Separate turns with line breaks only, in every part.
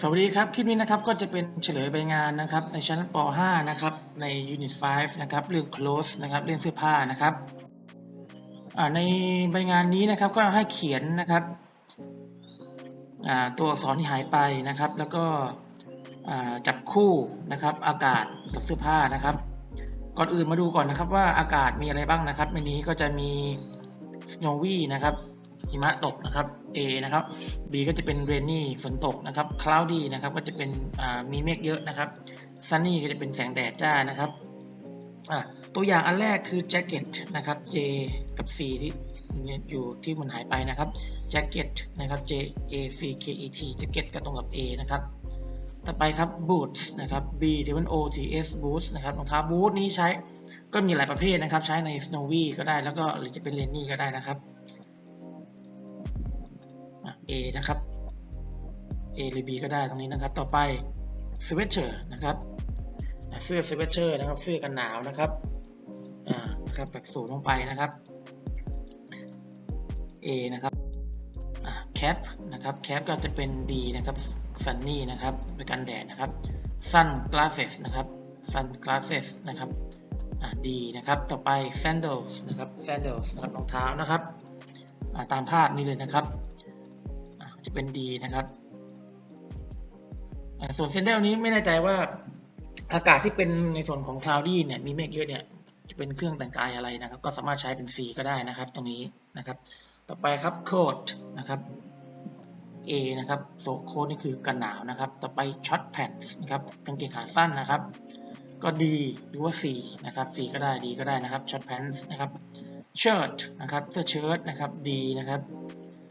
สวัสดีครับ คลิปนี้นะครับก็จะเป็นเฉลยใบงานนะครับ ในชั้นป .5 นะครับ ใน Unit 5 นะครับ เรื่อง clothes นะครับ เรื่องเสื้อผ้านะครับ ในใบงานนี้นะครับก็ให้เขียนนะครับ ตัวอักษรที่หายไปนะครับ แล้วก็จับคู่นะครับ อากาศกับเสื้อผ้านะครับ ก่อนอื่นมาดูก่อนนะครับว่าอากาศมีอะไรบ้างนะครับในนี้ก็จะมี snowy นะครับ หิมะตกนะครับ A นะครับ B ก็จะเป็น rainy ฝนตกนะครับ cloudy นะครับก็จะเป็นมีเมฆเยอะนะครับ sunny ก็จะเป็นแสงแดดจ้านะครับตัวอย่างอันแรกคือ jacket นะครับ J กับ C ที่อยู่ที่มันหายไปนะครับ jacket นะครับ J A C K E T jacket ก็ตรงกับ A นะครับต่อไปครับ boots นะครับ B ที่เป็น O T S boots นะครับรองเท้า boot นี้ใช้ก็มีหลายประเภทนะครับ ใช้ใน snowy ก็ได้แล้วก็หรือจะเป็น rainy ก็ได้นะครับ นะครับ A หรือ B ก็ได้ตรงนี้นะครับ ต่อไป sweater นะครับเสื้อ sweater นะครับ เสื้อกันหนาวนะครับอ่านะครับแบบสูงลงไปนะครับ A นะครับอ่า cap นะครับ cap ก็จะเป็น D นะครับ sunny นะครับเป็นกันแดดนะครับ sun glasses นะครับ sun glasses นะครับอ่า D นะครับ ต่อไป sandals นะครับ sandals นะครับ รองเท้านะครับอ่าตามภาพนี้เลยนะครับ จะเป็น D นะครับส่วนเซนเดลนี้ไม่แน่ใจว่าอากาศที่เป็นในส่วนของ cloudy เนี่ยมีเมฆเยอะเนี่ยจะเป็นเครื่องแต่งกายอะไรนะครับ ก็สามารถใช้เป็น C ก็ได้นะครับ ตรงนี้นะครับ ต่อไปครับ coat นะครับ A นะครับโซโคนี่คือกันหนาวนะครับ ต่อไป short pants นะครับกางเกงขาสั้นนะครับ ก็ D หรือว่า C นะครับ C ก็ได้ D ก็ได้นะครับ short pants นะครับ shirt นะครับเสื้อเชิ้ตนะครับ D นะครับ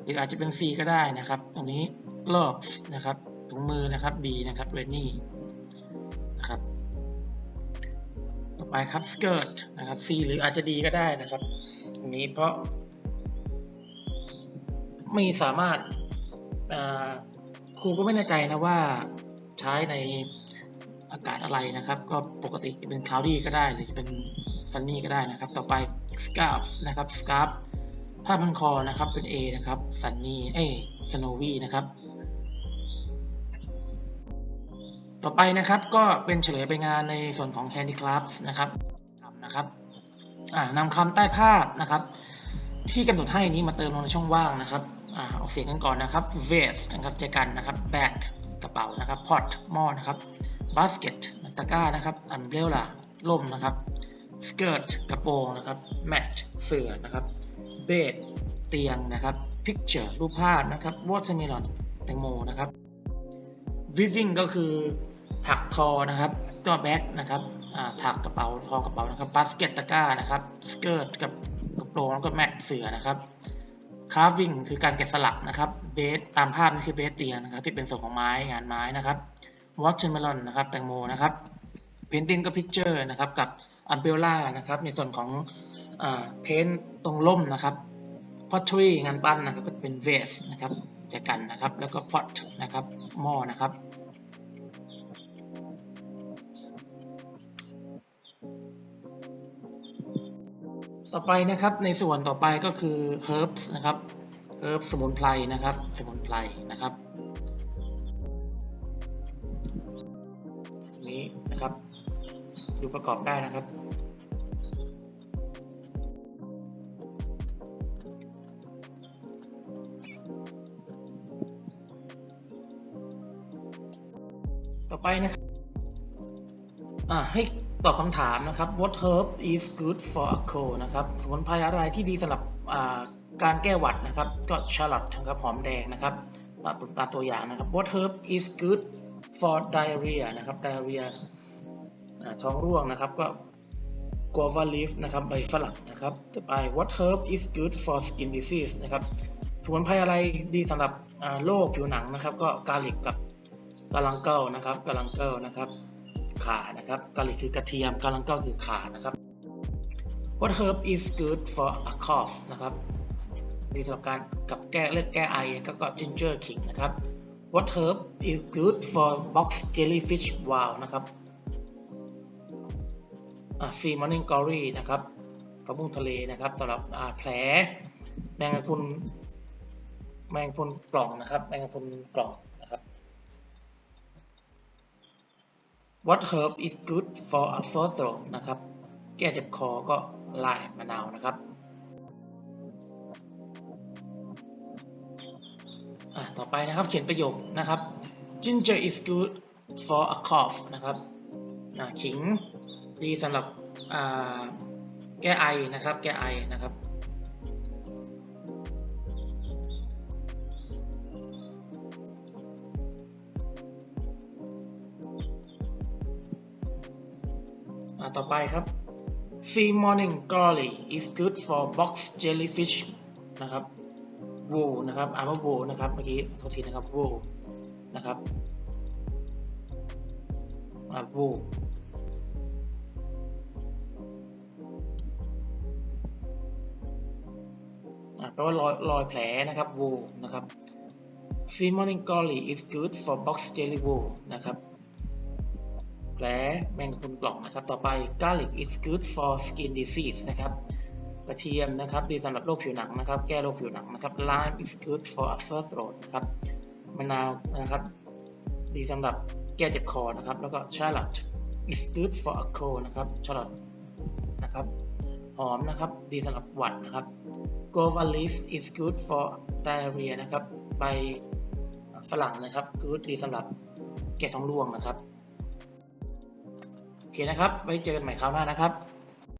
หรืออาจจะเป็น C ก็ได้นะครับ ตรงนี้ gloves นะครับถุงมือนะครับ B นะครับ rainy นะครับ ต่อไปครับ skirt นะครับ C หรืออาจจะ D ก็ได้นะครับ ตรงนี้เพราะ ไม่สามารถครูก็ไม่แน่ใจนะว่าใช้ในอากาศอะไรนะครับ ก็ปกติจะเป็น cloudy ก็ได้ หรือจะเป็น sunny ก็ได้นะครับ ต่อไป scarf นะครับ scarf ผ้าพันคอนะครับเป็น A นะครับ sunny เอ้ย snowy นะครับ ต่อไปนะครับก็เป็นเฉลยไปงานในส่วนของ handicrafts นะครับทำนะครับนำคำใต้ภาพนะครับ ที่กำหนดให้นี้มาเติมลงในช่องว่างนะครับออกเสียงกันก่อนนะครับ vase นะครับเจกันนะครับ bag กระเป๋านะครับ pot หม้อนะครับ basket ตะกร้านะครับ umbrella ล่มนะครับ skirt กระโปรงนะครับ mat เสื่อนะครับ bed เตียงนะครับ picture รูปภาพนะครับ watermelon แตงโมนะครับ weaving ก็คือถักทอนะครับก็ bag นะครับถักกระเป๋าทอกระเป๋านะครับ basket ตะกร้านะครับ skirt กับกระโปรงแล้วก็ mat เสือนะครับ carving คือการแกะสลักนะครับ bed ตามภาพนี่คือ bed เตียงนะครับที่เป็นส่วนของไม้งานไม้นะครับ watermelon นะครับแตงโมนะครับ painting ก็ picture นะครับกับ umbrella นะครับในส่วนของอ่า paint ตรงล่มนะครับ pottery งานปั้นนะครับก็เป็น vase นะครับจะกันนะครับแล้วก็ pot นะครับหม้อนะครับต่อไปนะครับในส่วนต่อไปก็คือ herbs นะครับ herbs สมุนไพรนะครับ สมุนไพรนะครับนี้นะครับ ดูประกอบได้นะครับ ต่อไปนะครับอ่าให้ตอบคำถามนะครับ What herb is good for a cold นะครับสมุนไพรอะไรที่ดีสำหรับอ่าการแก้หวัดนะครับ ก็ชาลอตนะครับหอมแดงนะครับตามตัวอย่างนะครับ What herb is good for diarrhea นะครับ diarrhea ท้องร่วงนะครับก็ guava leaf นะครับใบฝรั่งนะครับต่อไป What herb is good for skin disease นะครับสมุนไพรอะไรดีสำหรับโรคผิวหนังนะครับ ก็กาลิกกับกาลังเกิลนะครับกาลังเกิลนะครับขานะครับกะหรี่คือกระเทียมกะลังเก้าคือขานะครับ What herb is good for a cough นะครับดีสำหรับการกับแก้เลือดแก้ไอก็ก็ ginger ขิงนะครับ What herb is good for box jellyfish wow นะครับ อ่า sea morning glory นะครับผักบุ้งทะเลนะครับสำหรับแผลแมงกะพรุนแมงกะพรุนกล่องนะครับ แมงกะพรุนกล่องนะครับ What herb is good for a sore throat นะครับ แก้เจ็บคอก็ลายมะนาวนะครับอะต่อไปนะครับเขียนประโยคนะครับ ginger is good for a cough นะครับอะขิง ดีสำหรับแก้ไอนะครับ แก้ไอนะครับต่อไปครับ sea morning glory is good for box jellyfish นะครับ wool นะครับอานว่า wool นะครับ เมื่อกี้โทษทีนะครับ wool นะครับอ่ แปลว่ารอยรอยแผลนะครับ wool นะครับ sea morning glory is good for box jelly wool นะครับแผลแมงกะพรุนกล่องนะครับ ต่อไป garlic is good for skin disease นะครับกระเทียมนะครับดีสำหรับโรคผิวหนังนะครับ แก้โรคผิวหนังนะครับ lime is good for a sore throat นะครับมะนาวนะครับ ดีสำหรับแก้เจ็บคอนะครับ แล้วก็ shallot is good for a cold นะครับ shallot นะครับ หอมนะครับ ดีสำหรับหวัดนะครับ guava leaf is good for diarrhea นะครับ ใบฝรั่งนะครับ good ดีสำหรับแก้ท้องร่วงนะครับ โอเคนะครับ ไว้เจอกันใหม่คราวหน้านะครับ